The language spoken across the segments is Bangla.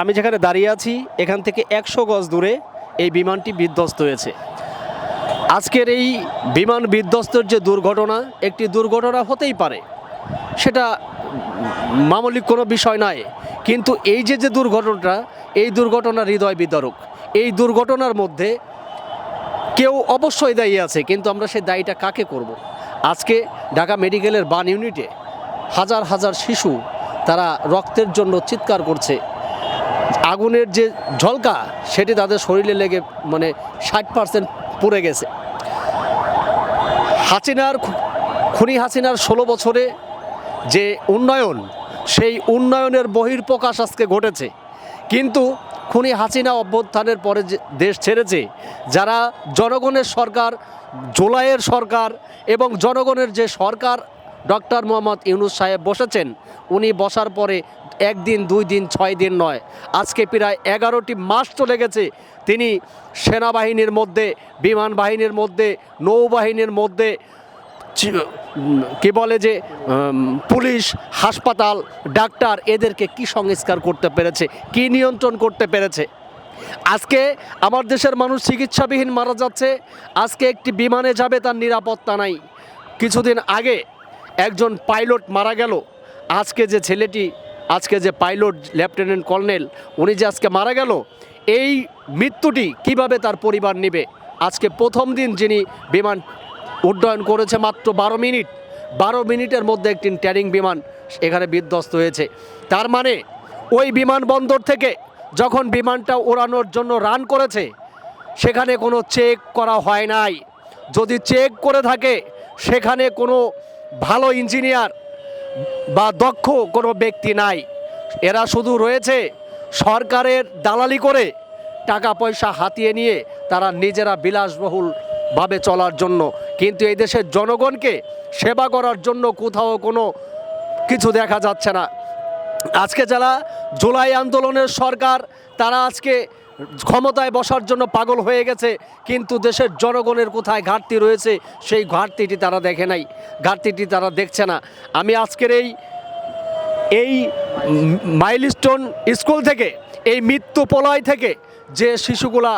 আমি যেখানে দাঁড়িয়ে আছি, এখান থেকে একশো গজ দূরে এই বিমানটি বিধ্বস্ত হয়েছে। আজকের এই বিমান বিধ্বস্তর যে দুর্ঘটনা, একটি দুর্ঘটনা হতেই পারে। সেটা মামলিক কোনো বিষয় নয়। কিন্তু এই যে যে দুর্ঘটনাটা, এই দুর্ঘটনা হৃদয় বিদারক। এই দুর্ঘটনার মধ্যে কেউ অবশ্যই দায়ী আছে, কিন্তু আমরা সেই দায়ীটা কাকে করব। আজকে ঢাকা মেডিকেলের বান ইউনিটে হাজার হাজার শিশু তারা রক্তের জন্য চিৎকার করছে। আগুনের যে ঝলকা, সেটি তাদের শরীরে লেগে মানে ষাট পার্সেন্ট পুড়ে গেছে। হাসিনার খুনি হাসিনার ষোলো বছরে যে উন্নয়ন, সেই উন্নয়নের বহির্প্রকাশ আজকে ঘটেছে। কিন্তু খুনি হাসিনা অভ্যুত্থানের পরে যে দেশ ছেড়েছে, যারা জনগণের সরকার, জোলাইয়ের সরকার এবং জনগণের যে সরকার ডক্টর মোহাম্মদ ইউনুস সাহেব বসেছেন। উনি বসার পরে একদিন, দুই দিন, ছয় দিন নয়। আজকে প্রায় এগারোটি মাস চলে গেছে। তিনি সেনাবাহিনীর মধ্যে বিমান বাহিনীর মধ্যে, নৌবাহিনীর মধ্যে কি বলে যে পুলিশ, হাসপাতাল, ডাক্তার এদেরকে কি সংস্কার করতে পেরেছে, কি নিয়ন্ত্রণ করতে পেরেছে? আজকে আমার দেশের মানুষ চিকিৎসাবিহীন মারা যাচ্ছে। আজকে একটি বিমানে যাবে, তার নিরাপত্তা নাই। কিছুদিন আগে একজন পাইলট মারা গেল। আজকে যে ছেলেটি, আজকে যে পাইলট লেফটেন্যান্ট কর্নেল, উনি যে আজকে মারা গেল, এই মৃত্যুটি কীভাবে তার পরিবার নেবে? আজকে প্রথম দিন যিনি বিমান উড্ডয়ন করেছে মাত্র বারো মিনিট, বারো মিনিটের মধ্যে একটি ট্যারিং বিমান এখানে বিধ্বস্ত হয়েছে। তার মানে ওই বিমানবন্দর থেকে যখন বিমানটা ওড়ানোর জন্য রান করেছে, সেখানে কোনো চেক করা হয় নাই। যদি চেক করে থাকে, সেখানে কোনো ভালো ইঞ্জিনিয়ার বা দক্ষ কোনো ব্যক্তি নাই। এরা শুধু রয়েছে সরকারের দালালি করে টাকা পয়সা হাতিয়ে নিয়ে তারা নিজেরা বিলাসবহুলভাবে চলার জন্য। কিন্তু এই দেশের জনগণকে সেবা করার জন্য কোথাও কোনো কিছু দেখা যাচ্ছে না। আজকে যারা জুলাই আন্দোলনের সরকার, তারা আজকে ক্ষমতায় বসার জন্য পাগল হয়ে গেছে, কিন্তু দেশের জনগণের কোথায় ঘাটতি রয়েছে, সেই ঘাটতিটি তারা দেখে নাই। ঘাটতিটি তারা দেখছে না। আমি আজকের এই এই মাইলস্টোন স্কুল থেকে, এই মৃত্যু পলয় থেকে যে শিশুগুলা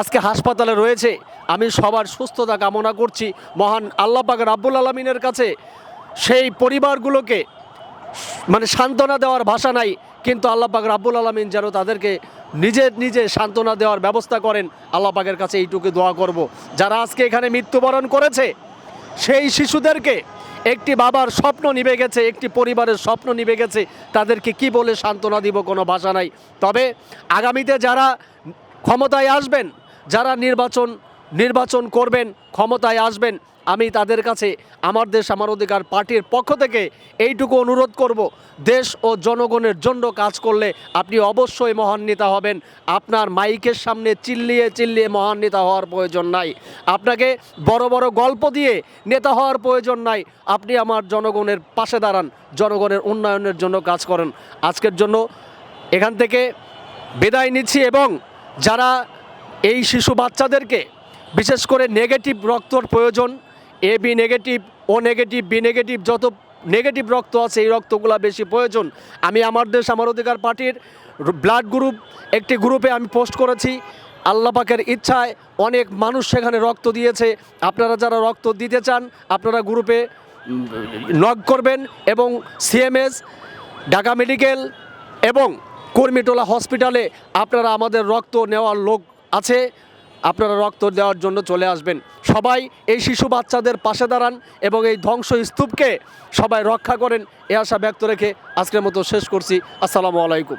আজকে হাসপাতালে রয়েছে, আমি সবার সুস্থতা কামনা করছি। মহান আল্লাহ পাক রাব্বুল আলমিনের কাছে সেই পরিবারগুলোকে মানে সান্ত্বনা দেওয়ার ভাষা নাই, কিন্তু আল্লাহ পাক রাব্বুল আলমিন যেন তাদেরকে নিজে নিজে সান্ত্বনা দেওয়ার ব্যবস্থা করেন আল্লাপাকের কাছে এইটুকু দোয়া করব। যারা আজকে এখানে মৃত্যুবরণ করেছে, সেই শিশুদেরকে একটি বাবার স্বপ্ন নিবে গেছে, একটি পরিবারের স্বপ্ন নিবে গেছে, তাদেরকে কি বলে সান্ত্বনা দিব কোনো ভাষা নাই। তবে আগামীতে যারা ক্ষমতায় আসবেন, যারা নির্বাচন নির্বাচন করবেন, ক্ষমতায় আসবেন। আমি তাদের কাছে, আমার দেশ, আমার অধিকার পার্টির পক্ষ থেকে এইটুকু অনুরোধ করব। দেশ ও জনগণের জন্য কাজ করলে আপনি অবশ্যই মহান নেতা হবেন। আপনার মাইকের সামনে চিল্লিয়ে চিল্লিয়ে মহান নেতা হওয়ার প্রয়োজন নাই। আপনাকে বড় বড় গল্প দিয়ে নেতা হওয়ার প্রয়োজন নাই। আপনি আমার জনগণের পাশে দাঁড়ান, জনগণের উন্নয়নের জন্য কাজ করেন। আজকের জন্য এখান থেকে বিদায় নিচ্ছি এবং যারা এই শিশু বাচ্চাদেরকে বিশেষ করে নেগেটিভ রক্তর প্রয়োজন A B negative O negative B negative যত নেগেটিভ রক্ত আছে এই রক্তগুলা বেশি প্রয়োজন। আমি আমার দেশ, আমার অধিকার পার্টির ব্লাড গ্রুপ একটি গ্রুপে আমি পোস্ট করেছি। আল্লাহ পাকের ইচ্ছায় অনেক মানুষ সেখানে রক্ত দিয়েছে। আপনারা যারা রক্ত দিতে চান, আপনারা গ্রুপে নক করবেন এবং সিএমএস ঢাকা মেডিকেল এবং কর্মীটোলা হসপিটালে আপনারা আমাদের রক্ত নেওয়ার লোক আছে। আপনারা রক্ত দেওয়ার জন্য চলে আসবেন। সবাই এই শিশু বাচ্চাদের পাশে দাঁড়ান এবং এই ধ্বংস স্তূপকে সবাই রক্ষা করেন, এ আশা ব্যক্ত রেখে আজকের মতো শেষ করছি। আসসালামু আলাইকুম।